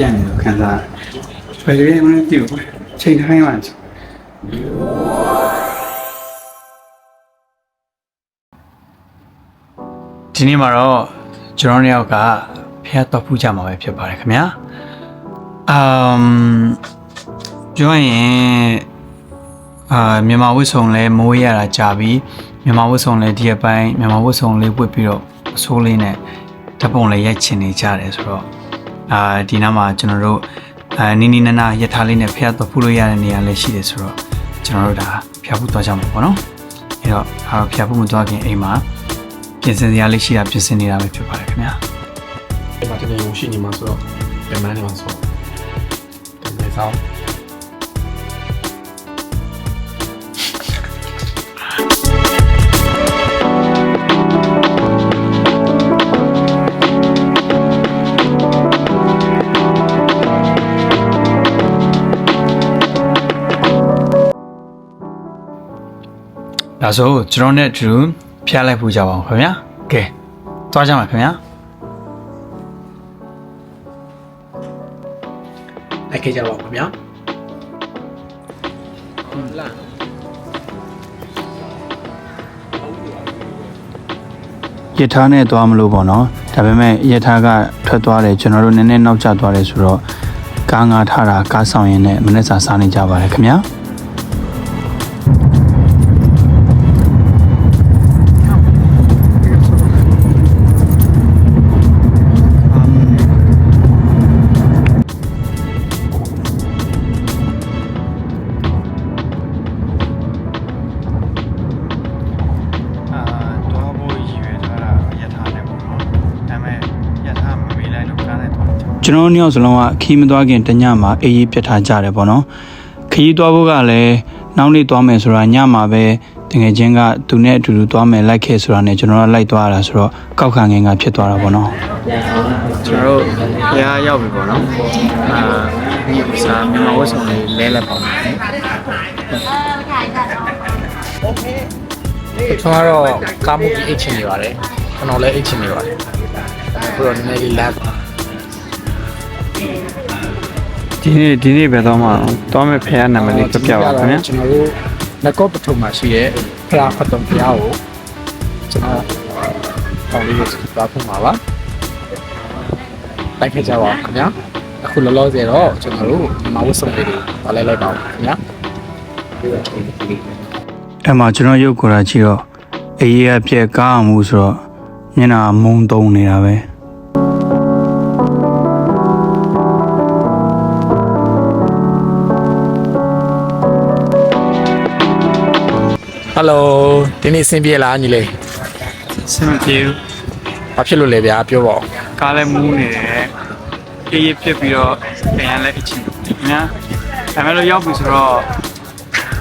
ပြန်နေလို့ခံစားဘယ်လိုလဲမသိဘူးချိန်ထိုင်းမှဆိုဒီနေ့မှာတော့ကျွန်တော်တို့ယောက်ကဖះတော့ဖူးကြမှာပဲဖြစ်ပါတယ်ခင်ဗျာအမ်ပြောရင်အာမြန်မာဝတ်စုံလဲမိုးရတာကြာပြီမြန်မာဝတ်စုံလဲဒီအပိုင်းမြန်မာဝတ်စုံလေးဝတ်ပြီးတော့အဆိုးလေးနဲ့ဓာတ်ပုံလေးရိုက်ချင်နေကြတယ်ဆိုတော့ အာဒီနားမှာကျွန်တော်တို့အာနီနီနာနာရထားလေးနဲ့ဖះတော့ဖူးလို့ရတဲ့နေရာလေးရှိတယ်ဆိုတော့ကျွန်တော်တို့ဒါဖះဖူးသွားကြမှာပေါ့နော်အဲ့တော့အာဖះဖူးမသွားခင်အိမ်မှာပြင်ဆင်စရာလေးရှိတာပြင်ဆင်နေတာပဲဖြစ်ပါတယ်ခင်ဗျာဒီမှာတကယ်ရုံရှိနေမှာဆိုတော့ပြန်မနေမှာဆိုတော့ဒီနေ့ဆောင် ဒါဆိုကျွန်တော်နဲ့အတူဖျားလိုက်ဖို့ကြပါအောင်ခင်ဗျာကဲသွားကြမှာခင်ဗျာလိုက်ခဲ့ကြပါဦးခင်ဗျာလာရထားနဲ့သွားမလို့ပေါ့နော်ဒါပေမဲ့ရထားကထွက်သွားတယ်ကျွန်တော်တို့နည်းနည်းနောက်ကျသွားတယ်ဆိုတော့ကားငါထားတာကားဆောင်ရင်နဲ့မနေ့စာစားနေကြပါတယ်ခင်ဗျာ ကြကျွန်တော်တို့ညောင်စလုံးကခီးမသွားခင်တညမှာအေးအေးပြတ်ထားကြတယ်ပေါ့နော်ခီးသွားဖို့ကလည်းနောက်နေ့သွားမယ်ဆိုတာညမှာပဲတကယ်ချင်းကသူနဲ့အတူတူသွားမယ်လိုက်ခဲ့ဆိုတာနဲ့ကျွန်တော်တို့လိုက်သွားရတာဆိုတော့ကောက်ခံငင်ကဖြစ်သွားတာပေါ့နော်ကျွန်တော်တို့ဖះရောက်ပြီပေါ့နော်အာစာမြန်မာဝတ်ဆောင်လေးလဲလက်ပါမယ်ကျွန်တော်ကတော့ကားမှုကြီးအိတ်ချင်နေပါတယ်ကျွန်တော်လည်းအိတ်ချင်နေပါတယ်အခုတော့နည်းနည်းလေးလက် ဒီနေ့ဒီနေ့ပဲတော့မှာတော့မဲ့ဖះနာမည်လေးပြပြပါခင်ဗျာကျွန်တော်တို့ငကောပထုံမှာရှိရဲ့ဖရာဖတ်တော်ဖရာကိုကျွန်တော်ပေါင်းလေးကိုသွားဖို့မှာပါလိုက်ခဲ့ကြပါဦးခင်ဗျာအခုလောလောဆယ်တော့ကျွန်တော်တို့မဝတ်စုံလေးတွေပါလဲလိုက်ပါဦးခင်ဗျာအဲ့မှာကျွန်တော်ရုပ်ကိုယ်တာကြည့်တော့အေးရပြက်ကားမှုဆိုတော့မျက်နှာမုံတုံနေတာပဲ ဟယ်လိုဒီနေ့စင်ပြေလားညီလေး စင်မပြေဘူး ဘာဖြစ်လို့လဲဗျာပြောပါဦး ကားလည်းမူးနေတယ်အေးရပြက်ပြီးတော့ပြန်လည်းအချင်းညာဒါမဲ့လို့ရောက်ပြီဆိုတော့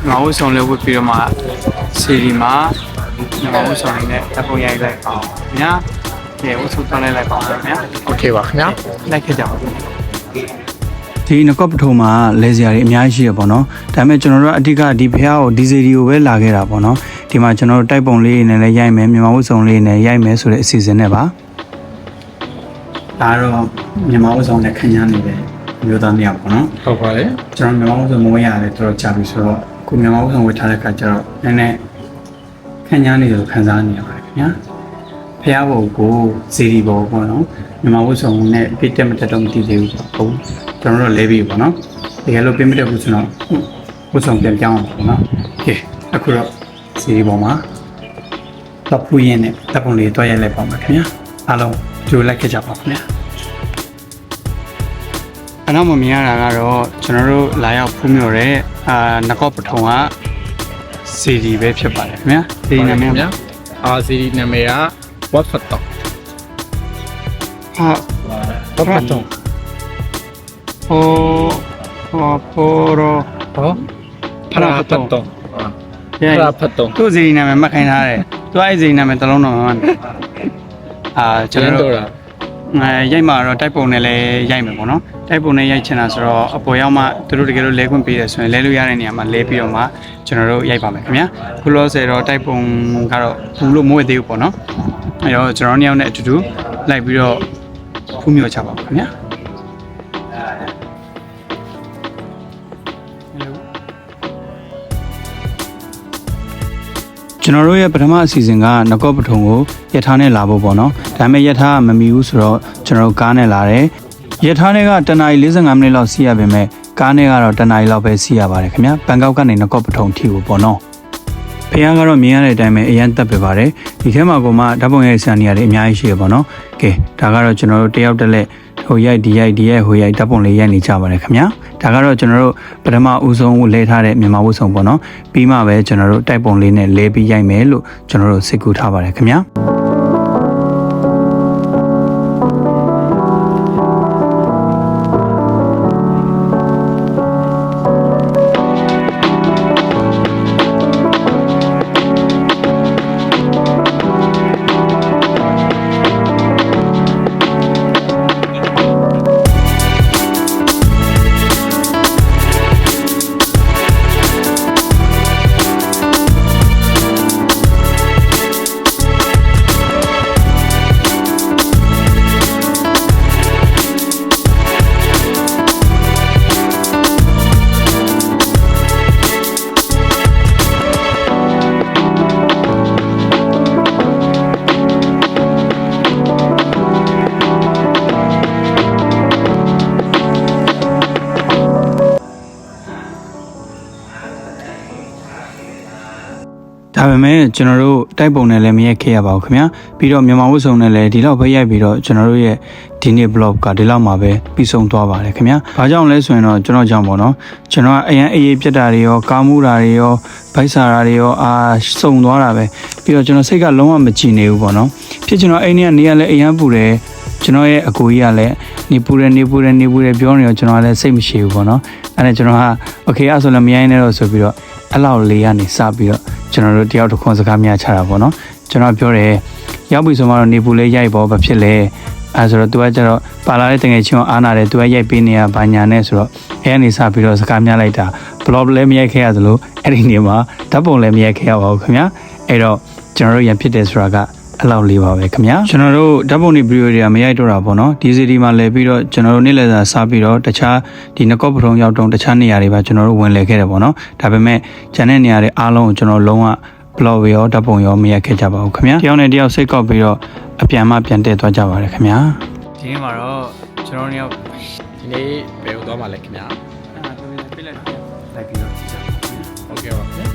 ငါဝတ်ဆောင်လေးဝတ်ပြီးတော့မှစီဒီမှာငါဝတ်ဆောင်လေးနဲ့တပ်ပုံရိုက်လိုက်အောင်ညာကဲဝတ်ဆောင်ထားလိုက်လိုက်ပါဦးခင်ဗျာ โอเคပါခင်ဗျာ လိုက်ခဲ့ကြပါဦး ဒီနကော့ပထုံမှာလဲစရာတွေအများကြီးရှိရပေါ့နော်ဒါပေမဲ့ကျွန်တော်တို့ကအဓိကဒီဖះကိုဒီစီဒီကိုပဲလာခဲ့တာပေါ့နော်ဒီမှာကျွန်တော်တို့တိုက်ပုံလေးနဲ့လည်းရိုက်မယ်မြန်မာဝတ်စုံလေးနဲ့ရိုက်မယ်ဆိုတဲ့အစီအစဉ်နဲ့ပါဒါတော့မြန်မာဝတ်စုံနဲ့ခန်းညာနေတယ်မျိုးသားနှစ်ယောက်ပေါ့နော်ဟုတ်ပါတယ်ကျွန်တော်မြန်မာဝတ်စုံမိုးရတယ်တော်တော်ကြာပြီဆိုတော့ခုမြန်မာဝတ်စုံဝတ်ထားတဲ့ခါကျတော့နည်းနည်းခန်းညာနေလို့ခံစားနေရပါတယ်ခင်ဗျာ ဖះဘုံကိုစီဒီဘောပေါ့နော်မြန်မာဝတ်စုံနဲ့ပြည့်တက်မတက်တော့မတည်သေးဘူးပေါ့ဟုတ်ကျွန်တော်တို့လဲပြီပေါ့နော်တကယ်လို့ပြည့်မတက်ဘူးဆိုတော့ဝတ်စုံပြန်ပြောင်းအောင်ပေါ့နော်ကဲအခုတော့စီဒီဘောမှာတော့ပူရင်နဲ့တပ်ပုံလေးတွားရိုက်လိုက်ပါမယ်ခင်ဗျာအားလုံးကြိုလိုက်ခဲ့ကြပါခင်ဗျာအနောက်မမြင်ရတာကတော့ကျွန်တော်တို့လာရောက်ဖူးမြော်တဲ့အာနကော့ပထုံကစီဒီပဲဖြစ်ပါတယ်ခင်ဗျာစီဒီနာမည်ကဗျာအာစီဒီနာမည်က ဝတ်ဖတ်တော်ဟာဝတ်ဖတ်တော်ဟိုဟောပိုရောဟောဖရာဖတ်တော်ဖရာဖတ်တော်သူ့စီဒီနာမည်မှတ်ခိုင်းထားတယ်သူအဲ့စီဒီနာမည်တစ်လုံးတော့မမှတ်ဘူးအာကျွန်တော်တို့ အဲရိုက်မှာတော့တိုက်ပုံနဲ့လည်းရိုက်မယ်ပေါ့နော် တိုက်ပုံနဲ့ရိုက်ချင်တာဆိုတော့အပေါ်ရောက်မှသူတို့တကယ်လို့လဲခွင့်ပေးတယ်ဆိုရင်လဲလို့ရတဲ့နေရာမှာလဲပြီးတော့မှကျွန်တော်တို့ရိုက်ပါမယ်ခင်ဗျာခုလောဆယ်တော့တိုက်ပုံကတော့ဘူးလို့မဝေ့သေးဘူးပေါ့နော်အဲတော့ကျွန်တော်တို့ညောင်းနဲ့အတူတူလိုက်ပြီးတော့ဖူးမြော်ချပါဦးခင်ဗျာကျွန်တော်တို့ရဲ့ပထမအစီအစဉ်ကနကော့ပထုံကိုရထားနဲ့လာဖို့ပေါ့နော်ဒါပေမဲ့ရထားကမမီဘူးဆိုတော့ကျွန်တော်ကားနဲ့လာတယ် ရထားနဲ့ကတနာရီ45မိနစ်လောက်စီးရပေမဲ့ကားနဲ့ကတော့တနာရီလောက်ပဲစီးရပါတယ်ခင်ဗျာဘန်ကောက်ကနေနကော့ပထုံထိကိုပေါ့နော်ဖခင်ကတော့မြင်ရတဲ့အတိုင်းပဲအရန်တက်ပဲပါတယ်ဒီထဲမှာကမှဓာတ်ပုံရိုက်ဆန်နေရတယ်အများကြီးရှိရပေါ့နော်ကဲဒါကတော့ကျွန်တော်တို့တယောက်တစ်လက်ဟိုရိုက်ဒီရိုက်ဒီရိုက်ဟိုရိုက်ဓာတ်ပုံလေးရိုက်နေကြပါတယ်ခင်ဗျာဒါကတော့ကျွန်တော်တို့ပထမဦးဆုံးလဲထားတဲ့မြန်မာဝတ်စုံပေါ့နော်ပြီးမှပဲကျွန်တော်တို့တိုက်ပုံလေးနဲ့လဲပြီးရိုက်မယ်လို့ကျွန်တော်တို့စိတ်ကူးထားပါတယ်ခင်ဗျာ ဒါပေမဲ့ကျွန်တော်တို့တိုက်ပုံနဲ့လည်းမရက်ခဲ့ရပါဘူးခင်ဗျာပြီးတော့မြန်မာဝတ်စုံနဲ့လည်းဒီလောက်ပဲရိုက်ပြီးတော့ကျွန်တော်တို့ရဲ့ဒီနေ့ blog ကဒီလောက်မှာပဲပြီးဆုံးသွားပါတယ်ခင်ဗျာဘာကြောင့်လဲဆိုရင်တော့ကျွန်တော်ကြောင့်ပေါ့နော်ကျွန်တော်ကအရန်အေးအေးပြတ်တာတွေရောကားမှုတာတွေရောဗိုက်စာတာတွေရောအာစုံသွားတာပဲပြီးတော့ကျွန်တော်စိတ်ကလုံးဝမကြည်နေဘူးပေါ့နော်ဖြစ်ကျွန်တော်အိမ်ထဲကနေရလဲအရန်ပူတယ်ကျွန်တော်ရဲ့အကိုကြီးကလည်းနေပူတယ်နေပူတယ်နေပူတယ်ပြောနေတော့ကျွန်တော်ကလည်းစိတ်မရှိဘူးပေါ့နော်အဲ့ဒါကျွန်တော်က okay အဲ့ဆိုလည်းမရိုင်းနဲ့တော့ဆိုပြီးတော့ အဲ့လောက်လေးကနေစပြီးတော့ကျွန်တော်တို့တယောက်တစ်ခွန်းစကားများချတာပေါ့နော်ကျွန်တော်ပြောတယ်ရောက်ပြီဆိုမှတော့နေပူလေးရိုက်ပေါ်ဘာဖြစ်လဲအဲဆိုတော့ तू ကကျတော့ပါလာတဲ့တငယ်ချင်းကိုအားနာတယ် तू ကရိုက်ပေးနေရဘာညာနဲ့ဆိုတော့အဲကနေစပြီးတော့စကားများလိုက်တာ blog လည်းမရိုက်ခဲ့ရသလိုအဲ့ဒီနေမှာဓာတ်ပုံလည်းမရိုက်ခဲ့ရပါဘူးခင်ဗျာအဲ့တော့ကျွန်တော်တို့ရန်ဖြစ်တယ်ဆိုတာက အဲ့လောက်လေးပါပဲခင်ဗျာကျွန်တော်တို့ဓာတ်ပုံတွေဗီဒီယိုတွေကမရိုက်တော့တာပေါ့နော်ဒီစီဒီမှာလဲပြီးတော့ကျွန်တော်တို့နေ့လည်စာစားပြီးတော့တခြားဒီနကော့ပထုံရောက်တုံးတခြားနေရာတွေပါကျွန်တော်တို့ဝင်လဲခဲ့တယ်ပေါ့နော်ဒါပေမဲ့ကျန်တဲ့နေရာတွေအားလုံးကိုကျွန်တော်လုံးဝ blog ရောဓာတ်ပုံရောမရိုက်ခဲ့ကြပါဘူးခင်ဗျာတယောက်နဲ့တယောက်စိတ်ကောက်ပြီးတော့အပြန်မှပြန်တက်သွားကြပါတယ်ခင်ဗျာဒီနေ့မှာတော့ကျွန်တော်တို့ရောက်ဒီနေ့ဘယ်ကိုသွားမှလဲခင်ဗျာအဲ့ဒါပြလိုက်လိုက်ပြီးတော့ကြည့်ကြပါဦးဟုတ်ကဲ့ပါခင်ဗျာ